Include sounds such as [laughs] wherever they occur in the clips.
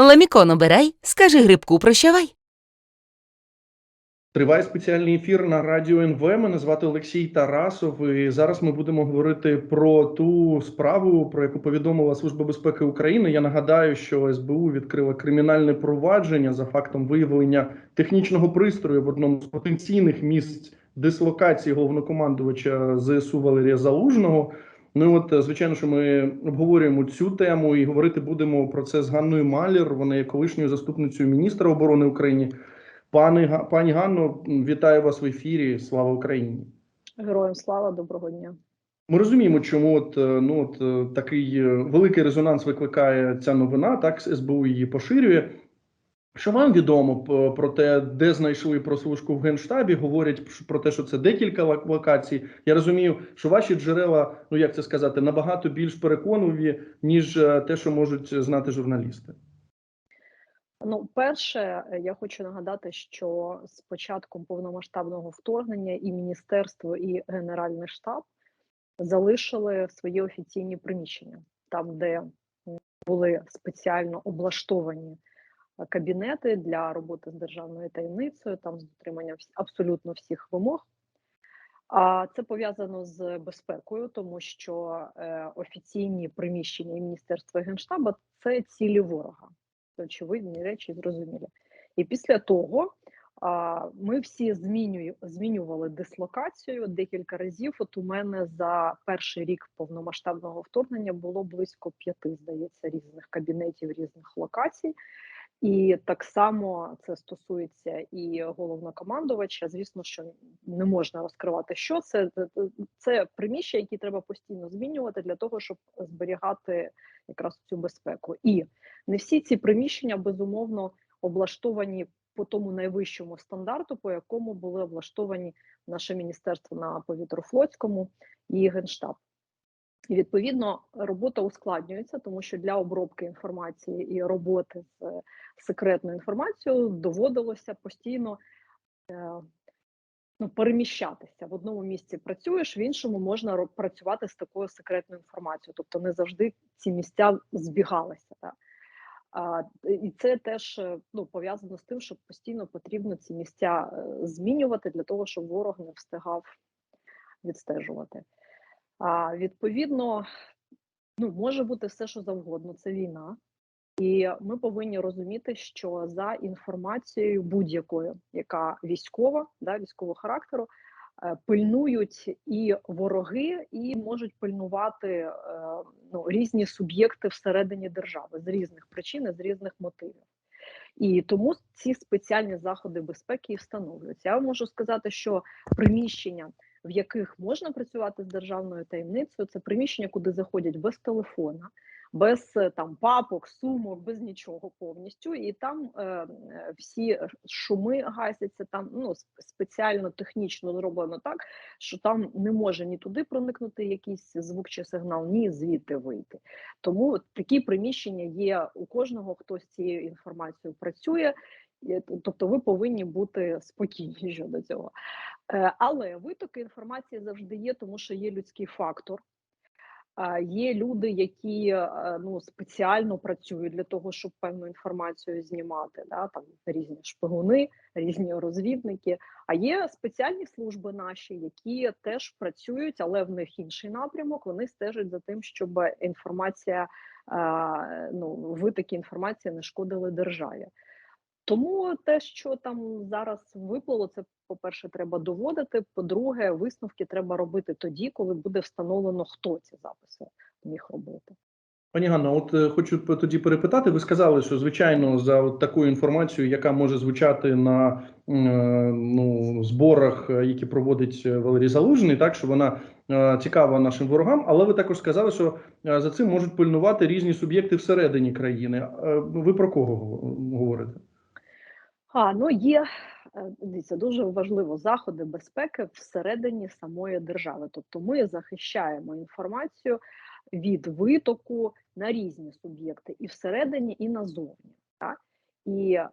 Ламікон обирай, скажи грибку прощавай. Триває спеціальний ефір на радіо НВ. Мене звати Олексій Тарасов. І зараз ми будемо говорити про ту справу, про яку повідомила Служба безпеки України. Я нагадаю, що СБУ відкрила кримінальне провадження за фактом виявлення технічного пристрою в одному з потенційних місць дислокації головнокомандувача ЗСУ Валерія Залужного. Ну от, е, звичайно, що ми обговорюємо цю тему і говорити будемо про це з Ганною Малір. Вона є колишньою заступницею міністра оборони України. Пане пані Ганно, вітаю вас в ефірі. Слава Україні. Героям слава, доброго дня. Ми розуміємо, чому от, е, ну, от, е, такий великий резонанс викликає ця новина. Так СБУ її поширює. Що вам відомо про те, де знайшли прослушку в генштабі? Говорять про те, що це декілька лок- локацій. Я розумію, що ваші джерела, ну як це сказати, набагато більш переконливі, ніж е, те, що можуть знати журналісти. Ну, перше, е, я хочу нагадати, що з початком повномасштабного вторгнення і міністерство, і Генеральний штаб залишили свої офіційні приміщення, там, де були спеціально облаштовані е, кабінети для роботи з державною таємницею, там з дотриманням абсолютно всіх вимог. А це пов'язано з безпекою, тому що е, офіційні приміщення і Міністерства і Генштаба це цілі ворога. Це очевидні речі, зрозумілі. І після того ми всі змінюю, змінювали дислокацію декілька разів. От у мене за перший рік повномасштабного вторгнення було близько п'яти, здається, різних кабінетів, різних локацій. І так само це стосується і головнокомандувача. Звісно, що не можна розкривати, що це. Це- приміщення, які треба постійно змінювати для того, щоб зберігати якраз цю безпеку. І не всі ці приміщення безумовно облаштовані по тому найвищому стандарту, по якому були облаштовані наше міністерство на повітрофлотському і генштаб. І відповідно робота ускладнюється, тому що для обробки інформації і роботи з е, секретною інформацією доводилося постійно е, ну, переміщатися. В одному місці працюєш, в іншому можна працювати з такою секретною інформацією. Тобто не завжди ці місця збігалися. Так? А, і це теж е, ну, пов'язано з тим, що постійно потрібно ці місця змінювати для того, щоб ворог не встигав відстежувати. А, відповідно, ну, може бути все, що завгодно, це війна. І ми повинні розуміти, що за інформацією будь-якою, яка військова, да, військового характеру, е, пильнують і вороги, і можуть пильнувати е, ну, різні суб'єкти всередині держави з різних причин, з різних мотивів. І тому ці спеціальні заходи безпеки і встановлюються. Я можу сказати, що приміщення, в яких можна працювати з державною таємницею, це приміщення, куди заходять без телефона, без е, там папок, сумок, без нічого повністю. І там е, е, всі шуми гасяться. Там ну спеціально технічно зроблено так, що там не може ні туди проникнути якийсь звук чи сигнал, ні звідти вийти. Тому такі приміщення є у кожного, хто з цією інформацією працює. Тобто ви повинні бути спокійні щодо цього. Е, Але витоки інформації завжди є, тому що є людський фактор. Є люди, які ну спеціально працюють для того, щоб певну інформацію знімати. Да? Там різні шпигуни, різні розвідники. А є спеціальні служби наші, які теж працюють, але в них інший напрямок. Вони стежать за тим, щоб інформація, ну витоки інформації не шкодили державі. Тому те, що там зараз виплило, це по-перше, треба доводити. По-друге, висновки треба робити тоді, коли буде встановлено, хто ці записи міг робити. Пані Ганно, от е, хочу тоді перепитати. Ви сказали, що звичайно за от такою інформацією, яка може звучати на е, ну, зборах, е, які проводить Валерій Залужний, так що вона цікава нашим ворогам, але ви також сказали, що за цим можуть пильнувати різні суб'єкти всередині країни. Ви про кого го- говорите? А ну є е, дивіться, дуже важливо заходи безпеки всередині самої держави. Тобто, ми захищаємо інформацію від витоку на різні суб'єкти і всередині, і назовні. Так? І е,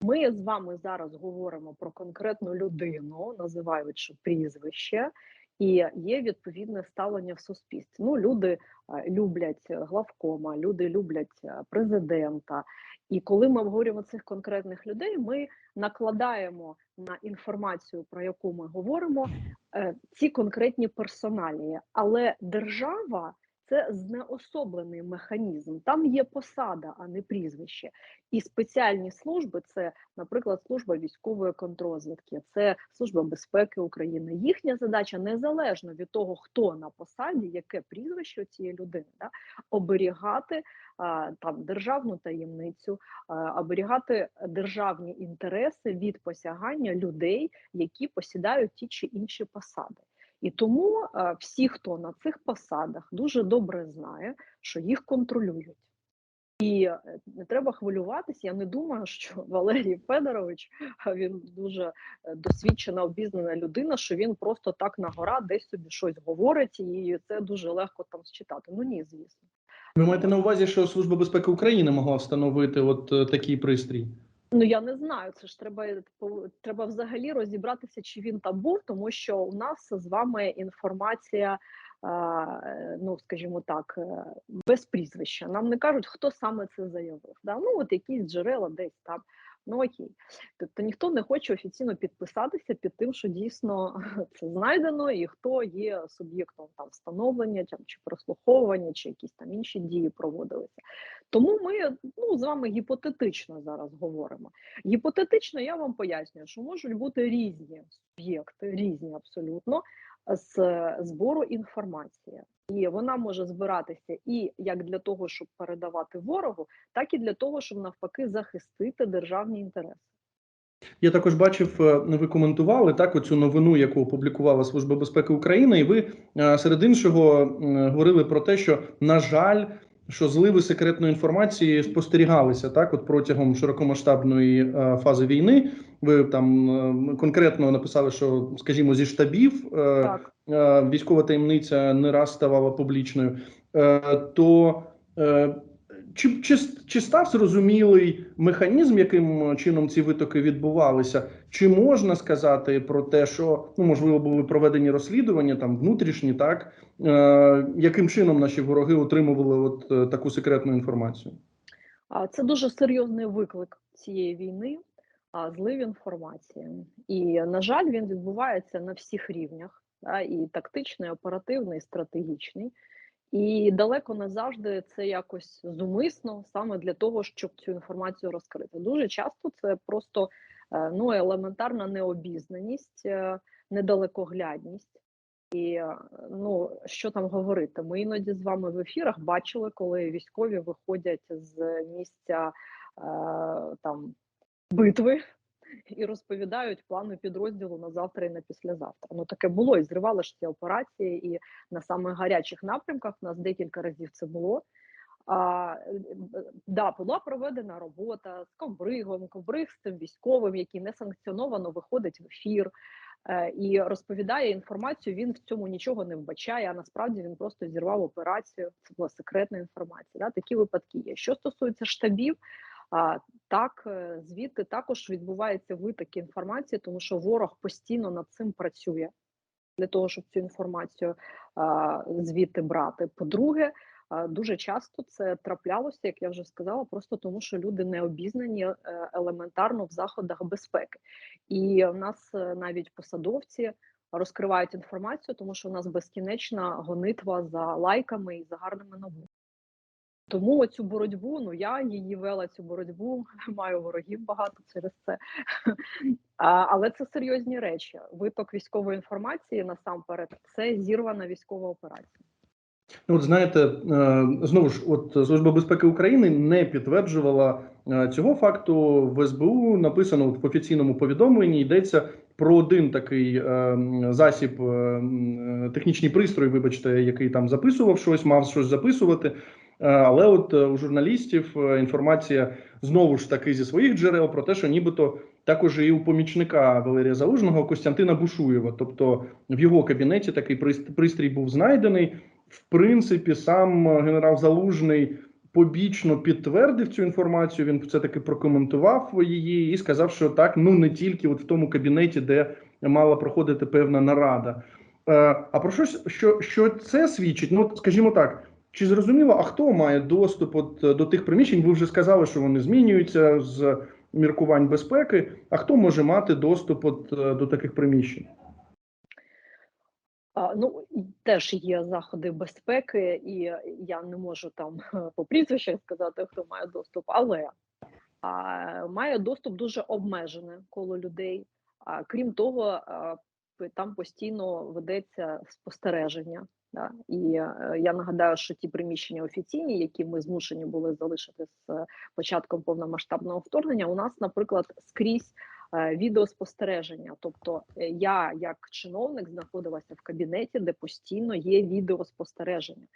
ми з вами зараз говоримо про конкретну людину, називаючи прізвище, і є відповідне ставлення в суспільстві. Ну, люди е, люблять главкома, люди люблять е, президента. І коли ми обговорюємо цих конкретних людей, ми накладаємо на інформацію, про яку ми говоримо, е, ці конкретні персоналії. Але держава це знеособлений механізм. Там є посада, а не прізвище. І спеціальні служби це, наприклад, служба військової контрозвідки, це служба безпеки України. Їхня задача незалежно від того, хто на посаді, яке прізвище цієї людини, да, оберігати а, там державну таємницю, а, оберігати державні інтереси від посягання людей, які посідають ті чи інші посади. І тому е, всі, хто на цих посадах, дуже добре знає, що їх контролюють. І е, не треба хвилюватися. Я не думаю, що [laughs] Валерій Федорович він дуже е, досвідчена, обізнана людина, що він просто так на гора десь собі щось говорить, і це дуже легко там считати. Ну ні, звісно. Ви маєте на увазі, що Служба безпеки України могла встановити от такий пристрій? Ну я не знаю. Це ж треба по- треба взагалі розібратися, чи він там був, тому що у нас з вами інформація, е, ну скажімо так, е, без прізвища. Нам не кажуть, хто саме це заявив. Да? Ну от якісь джерела десь там. Ну окей, тобто ніхто не хоче офіційно підписатися під тим, що дійсно [laughs] це знайдено, і хто є суб'єктом там встановлення там, чи прослуховування, чи якісь там інші дії проводилися. Тому ми ну, з вами гіпотетично зараз говоримо. Гіпотетично я вам пояснюю, що можуть бути різні суб'єкти, різні абсолютно з збору інформації. І вона може збиратися і як для того, щоб передавати ворогу, так і для того, щоб навпаки захистити державні інтереси. Я також бачив, е, ви коментували так оцю новину, яку опублікувала Служба безпеки України, і ви е, серед іншого говорили про те, що на жаль, що зливи секретної інформації спостерігалися так, от протягом широкомасштабної е, фази війни. Ви там е, конкретно написали, що, скажімо, зі штабів е, е, військова таємниця не раз ставала публічною, е, то е, чи, чи, чи став зрозумілий механізм, яким чином ці витоки відбувалися? Чи можна сказати про те, що ну можливо були проведені розслідування там внутрішні, так е, яким чином наші вороги отримували от е, таку секретну інформацію? А це дуже серйозний виклик цієї війни, а злив інформації. І, на жаль, він відбувається на всіх рівнях: да, і тактичний, оперативний, і стратегічний. І далеко не завжди це якось зумисно, саме для того, щоб цю інформацію розкрити. Дуже часто це просто ну, елементарна необізнаність, е, недалекоглядність. І е, ну що там говорити? Ми іноді з вами в ефірах бачили, коли військові виходять з місця е, там битви і розповідають плани підрозділу на завтра і на післязавтра. Ну таке було і зривали ж ці операції, і на самих гарячих напрямках у нас декілька разів це було. А, е, да, була проведена робота з ковбригом, ковбриг з тим військовим, який несанкціоновано виходить в ефір е, і розповідає інформацію. Він в цьому нічого не вбачає. А насправді він просто зірвав операцію. Це була секретна інформація. Да? Такі випадки є. Що стосується штабів, а, так е, звідти також відбувається виток інформації, тому що ворог постійно над цим працює для того, щоб цю інформацію а, звідти брати. По-друге, дуже часто це траплялося, як я вже сказала, просто тому, що люди не обізнані е, елементарно в заходах безпеки. І в нас е, навіть посадовці розкривають інформацію, тому що у нас безкінечна гонитва за лайками і за гарними новинами. Тому оцю боротьбу, ну я її вела цю боротьбу, [laughs] маю ворогів багато через це. [laughs] Але це серйозні речі. Виток військової інформації насамперед це зірвана військова операція. Ну, От знаєте, е, знову ж, от Служба безпеки України не підтверджувала е, цього факту. В СБУ написано в офіційному повідомленні йдеться про один такий е, засіб, технічний пристрой, вибачте, який там записував щось, мав щось записувати. Але от у журналістів інформація знову ж таки зі своїх джерел про те, що нібито також і у помічника Валерія Залужного Костянтина Бушуєва, тобто в його кабінеті такий пристрій був знайдений. В принципі, сам е, генерал Залужний побічно підтвердив цю інформацію. Він все таки прокоментував її і сказав, що так, ну не тільки от в тому кабінеті, де мала проходити певна нарада. Е, А про що, що, що це свідчить? Ну, скажімо так, чи зрозуміло, а хто має доступ от, е, до тих приміщень? Ви вже сказали, що вони змінюються з міркувань безпеки. А хто може мати доступ от, до таких приміщень? Ну, теж є заходи безпеки, і я не можу там [laughs] по прізвищах сказати, хто має доступ, але а, має доступ дуже обмежене коло людей. А крім того, а, там постійно ведеться спостереження. Да? І е, я нагадаю, що ті приміщення офіційні, які ми змушені були залишити з е, початком повномасштабного вторгнення, у нас, наприклад, скрізь е, відеоспостереження. Тобто е, я, як чиновник, знаходилася в кабінеті, де постійно є відеоспостереження.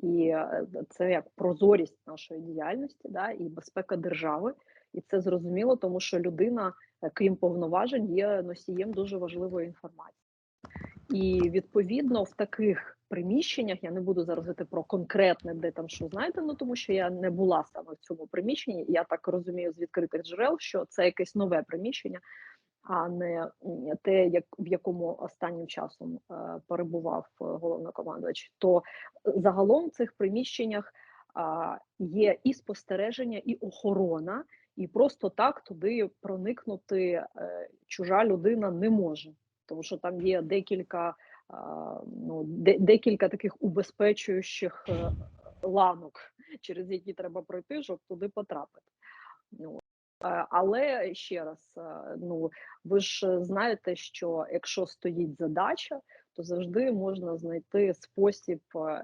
І е, це як прозорість нашої діяльності, да, і безпека держави. І це зрозуміло, тому що людина, е, крім повноважень, є носієм дуже важливої інформації. І відповідно в таких приміщеннях я не буду зараз говорити про конкретне, де там що знаєте, ну тому що я не була саме в цьому приміщенні. Я так розумію з відкритих джерел, що це якесь нове приміщення, а не те, як в якому останнім часом е, перебував е, головнокомандувач. То загалом в цих приміщеннях є і спостереження, і охорона, і просто так туди проникнути е, чужа людина не може, тому що там є декілька, ну, декілька таких убезпечуючих е, ланок, [laughs] через які треба пройти, щоб туди потрапити. Ну, е, але ще раз, е, ну ви ж знаєте, що якщо стоїть задача, то завжди можна знайти спосіб,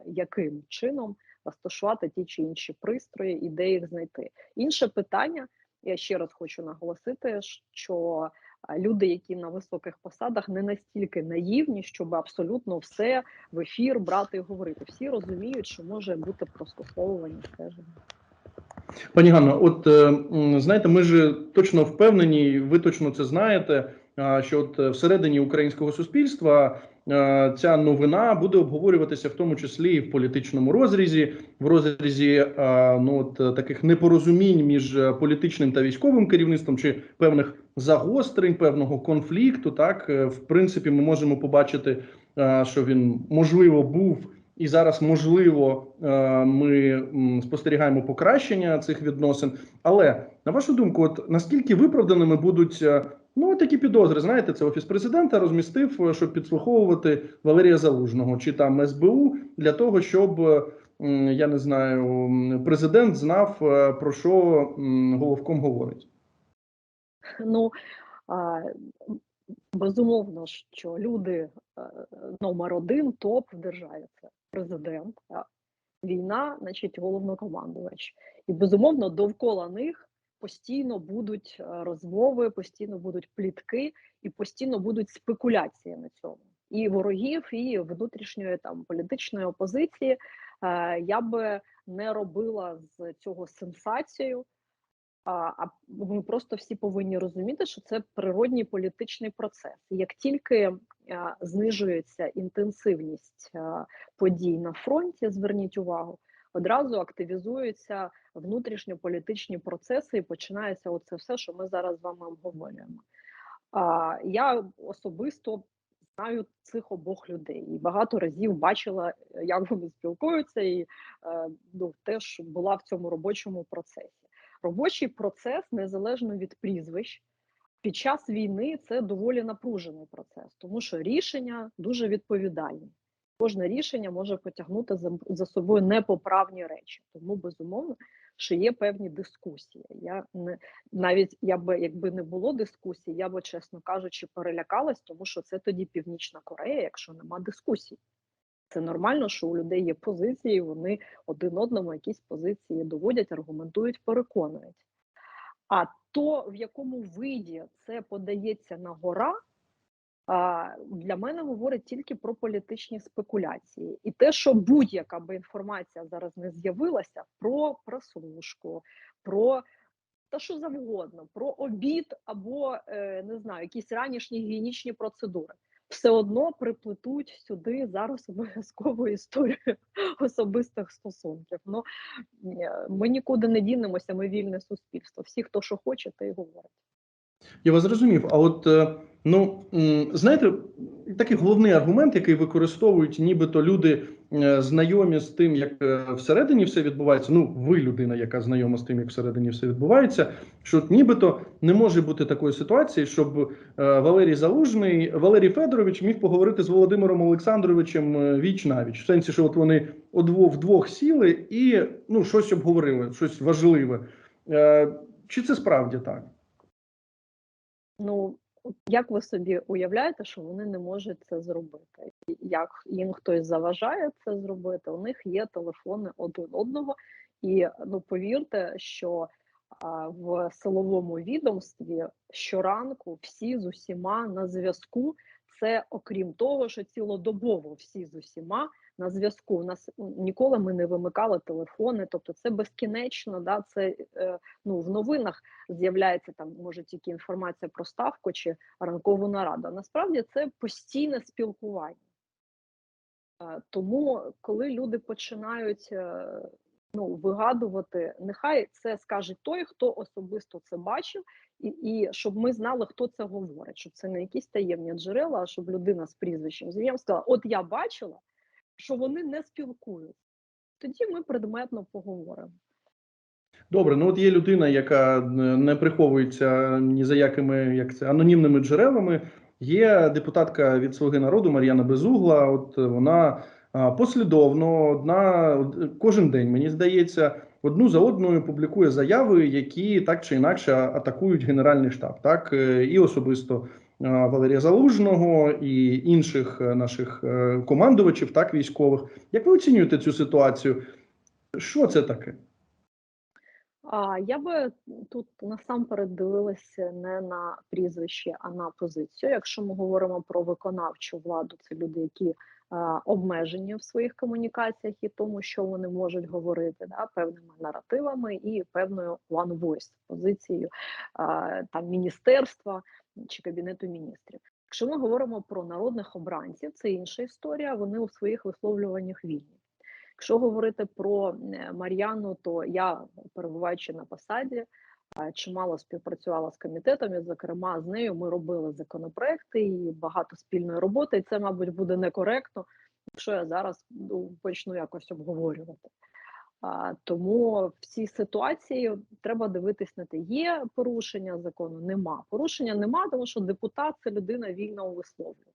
яким чином розташувати ті чи інші пристрої і де їх знайти. Інше питання, я ще раз хочу наголосити, що люди, які на високих посадах, не настільки наївні, щоб абсолютно все в ефір брати і говорити. Всі розуміють, що може бути прослуховування стеження. Пані Ганно, от е, знаєте, ми ж точно впевнені, ви точно це знаєте. Що от е, всередині українського суспільства ця новина буде обговорюватися, в тому числі і в політичному розрізі, в розрізі е, ну от е, таких непорозумінь між е, політичним та військовим керівництвом, чи певних загострень, певного конфлікту. Так, Е, в принципі, ми можемо побачити, е, що він можливо був і зараз можливо е, ми спостерігаємо покращення цих відносин. Але на вашу думку, от наскільки виправданими будуть е, ну такі підозри? Знаєте, це офіс президента розмістив, е, щоб підслуховувати Валерія Залужного чи там СБУ для того, щоб е, я не знаю, президент знав е, про що головком говорить. Ну безумовно, що люди номер один топ в державі це президент, війна, значить, головнокомандувач. І безумовно, довкола них постійно будуть е, розмови, постійно будуть плітки і постійно будуть спекуляції на цьому. І ворогів, і внутрішньої там політичної опозиції. Е, Я би не робила з цього сенсацію. А, ми просто всі повинні розуміти, що це природній політичний процес. Як тільки знижується інтенсивність подій на фронті, зверніть увагу, одразу активізуються внутрішньополітичні процеси і починається оце все, що ми зараз з вами обговорюємо. А, я особисто знаю цих обох людей і багато разів бачила, як вони спілкуються, і е, ну, теж була в цьому робочому процесі робочий процес незалежно від прізвищ. Під час війни це доволі напружений процес, тому що рішення дуже відповідальні. Кожне рішення може потягнути за, за собою непоправні речі. Тому безумовно, що є певні дискусії. Я не навіть я би, якби не було дискусій, я би, чесно кажучи, перелякалась, тому що це тоді Північна Корея, якщо нема дискусій. Це нормально, що у людей є позиції, вони один одному якісь позиції доводять, аргументують, переконують. А то, в якому виді це подається на гора, для мене говорить тільки про політичні спекуляції. І те, що будь-яка би інформація зараз не з'явилася про прослушку, про та що завгодно, про обід або е, не знаю, якісь ранішні гігієнічні процедури все одно приплетуть сюди зараз обов'язкову історію [laughs] особистих стосунків. Ну ми нікуди не дінемося, ми вільне суспільство. Всі, хто що хоче, те й говорить. Я вас зрозумів. А от е, ну знаєте, такий головний аргумент, який використовують, нібито люди е, знайомі з тим, як е, всередині все відбувається. Ну, ви людина, яка знайома з тим, як всередині все відбувається. Що нібито не може бути такої ситуації, щоб Валерій Залужний, Валерій Федорович міг поговорити з Володимиром Олександровичем віч навіч. В сенсі, що от вони вдвох сіли і ну щось обговорили, щось важливе. Чи це справді так? Ну, як ви собі уявляєте, що вони не можуть це зробити? Як їм хтось заважає це зробити? У них є телефони один одного, і ну повірте, що в силовому відомстві щоранку всі з усіма на зв'язку. Це окрім того, що цілодобово всі з усіма на зв'язку. У нас ніколи ми не вимикали телефони, тобто це безкінечно. Да, це е, ну в новинах з'являється там може тільки інформація про ставку чи ранкову нараду. Насправді це постійне спілкування. Е, Тому, коли люди починають е, ну, вигадувати, нехай це скаже той, хто особисто це бачив, і, і щоб ми знали, хто це говорить, щоб це не якісь таємні джерела, а щоб людина з прізвищем з ім'ям сказала: От я бачила, що вони не спілкуються. Тоді ми предметно поговоримо. Добре, ну от є людина, яка е, не приховується ні за якими як це анонімними джерелами. Є депутатка від Слуги народу Мар'яна Безугла. От вона послідовно одна кожен день, мені здається, одну за одною публікує заяви, які так чи інакше атакують Генеральний штаб, так е, і особисто Валерія Залужного і інших е, наших е, командувачів, так військових. Як ви оцінюєте цю ситуацію? Що це таке? А я би тут насамперед дивилася не на прізвище, а на позицію. Якщо ми говоримо про виконавчу владу, це люди, які обмежені в своїх комунікаціях і тому, що вони можуть говорити, да, певними наративами і певною one voice позицією там міністерства чи кабінету міністрів. Якщо ми говоримо про народних обранців, це інша історія. Вони у своїх висловлюваннях вільні. Якщо говорити про е, Мар'яну, то я, перебуваючи на посаді, е, чимало співпрацювала з комітетом, і, зокрема, з нею ми робили законопроекти і багато спільної роботи. І це, мабуть, буде некоректно, якщо я зараз ну, почну якось обговорювати. Тому в цій ситуації треба дивитись на те, є порушення закону, нема. Порушення нема, тому що депутат це людина вільно у висловлюванні.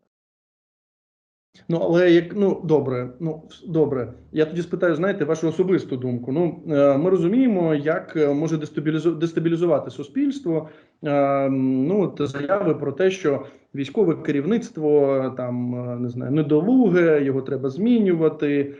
Ну, але як ну добре, ну добре. Я тоді спитаю, знаєте, вашу особисту думку. Ну е, ми розуміємо, як е, може дестабілізу- дестабілізувати суспільство. е, Ну заяви про те, що військове керівництво там не знаю, недолуге, його треба змінювати.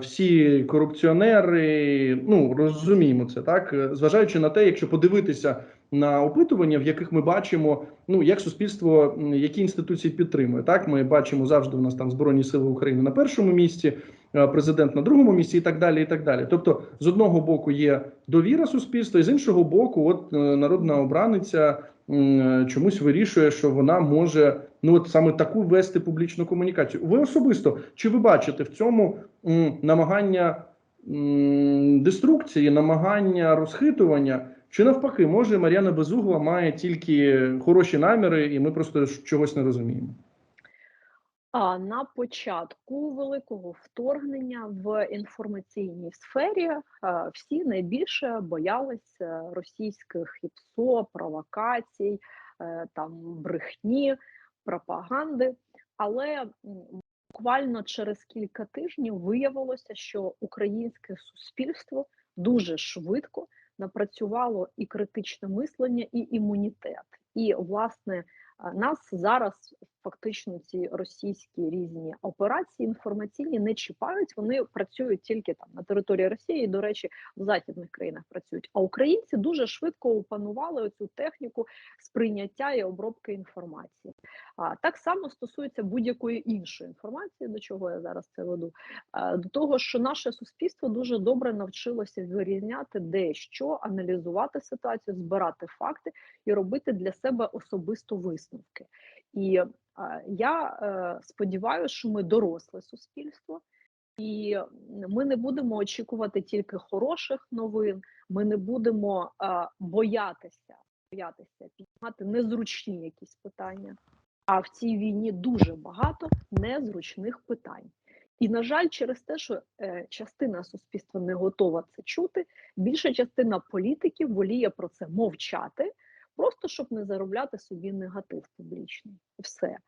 Всі корупціонери, ну розуміємо це так, зважаючи на те, якщо подивитися на опитування, в яких ми бачимо, ну як суспільство, які інституції підтримує. Так, ми бачимо завжди. У нас там збройні сили України на першому місці, е, президент на другому місці, і так далі. І так далі. Тобто, з одного боку є довіра суспільства, і з іншого боку, от е, народна обраниця е, чомусь вирішує, що вона може ну от саме таку вести публічну комунікацію. Ви особисто чи ви бачите в цьому намагання деструкції, намагання розхитування? Чи навпаки, може Мар'яна Безугла має тільки хороші наміри, і ми просто чогось не розуміємо? А на початку великого вторгнення в інформаційній сфері е, всі найбільше боялися російських ІПСО, провокацій, е, там брехні, пропаганди. Але буквально через кілька тижнів виявилося, що українське суспільство дуже швидко напрацювало і критичне мислення, і імунітет. І власне нас зараз фактично ці російські різні операції інформаційні не чіпають. Вони працюють тільки там на території Росії. і, До речі, в західних країнах працюють. А українці дуже швидко опанували цю техніку сприйняття і обробки інформації. А так само стосується будь-якої іншої інформації, до чого я зараз це веду. До того, що наше суспільство дуже добре навчилося вирізняти де що, аналізувати ситуацію, збирати факти і робити для себе особисто висновки. І я е, сподіваюся, що ми доросле суспільство, і ми не будемо очікувати тільки хороших новин. Ми не будемо боятися боятися піднімати незручні якісь питання. А в цій війні дуже багато незручних питань. І, на жаль, через те, що е, частина суспільства не готова це чути, більша частина політиків воліє про це мовчати, просто щоб не заробляти собі негатив публічний. Все.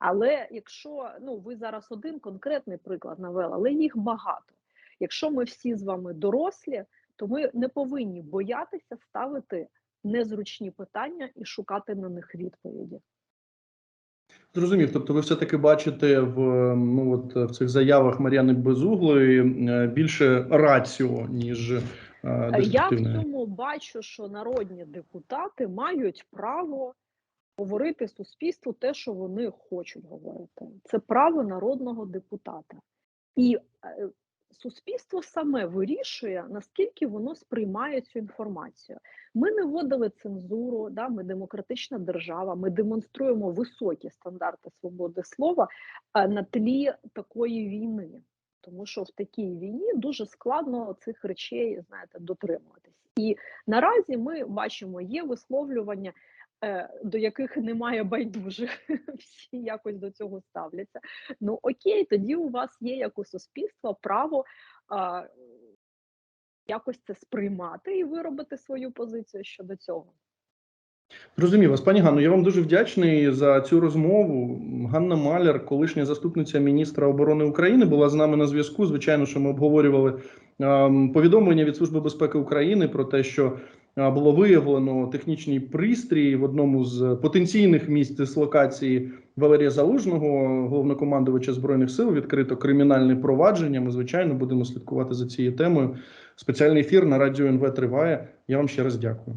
Але якщо ну ви зараз один конкретний приклад навели, але їх багато. Якщо ми всі з вами дорослі, то ми не повинні боятися ставити незручні питання і шукати на них відповіді. Зрозумів. Тобто, ви все-таки бачите в ну от в цих заявах Мар'яни Безуглої е, більше раціо, ніж Я в цьому бачу, що народні депутати мають право говорити суспільству те, що вони хочуть говорити. Це право народного депутата. І е, суспільство саме вирішує, наскільки воно сприймає цю інформацію. Ми не вводили цензуру, да, ми демократична держава, ми демонструємо високі стандарти свободи слова е, на тлі такої війни. Тому що в такій війні дуже складно цих речей, знаєте, дотримуватись. І наразі ми бачимо, є висловлювання, е, до яких немає байдужих, [laughs] всі якось до цього ставляться. Ну окей, тоді у вас є як у суспільства право а, якось це сприймати і виробити свою позицію щодо цього. Зрозумів вас, пані Ганно. Я вам дуже вдячний за цю розмову. Ганна Маляр, колишня заступниця міністра оборони України, була з нами на зв'язку. Звичайно, що ми обговорювали ем, повідомлення від Служби безпеки України про те, що е, було виявлено технічний пристрій в одному з потенційних місць дислокації Валерія Залужного, головнокомандувача збройних сил. Відкрито кримінальне провадження. Ми звичайно будемо слідкувати за цією темою. Спеціальний ефір на радіо НВ триває. Я вам ще раз дякую.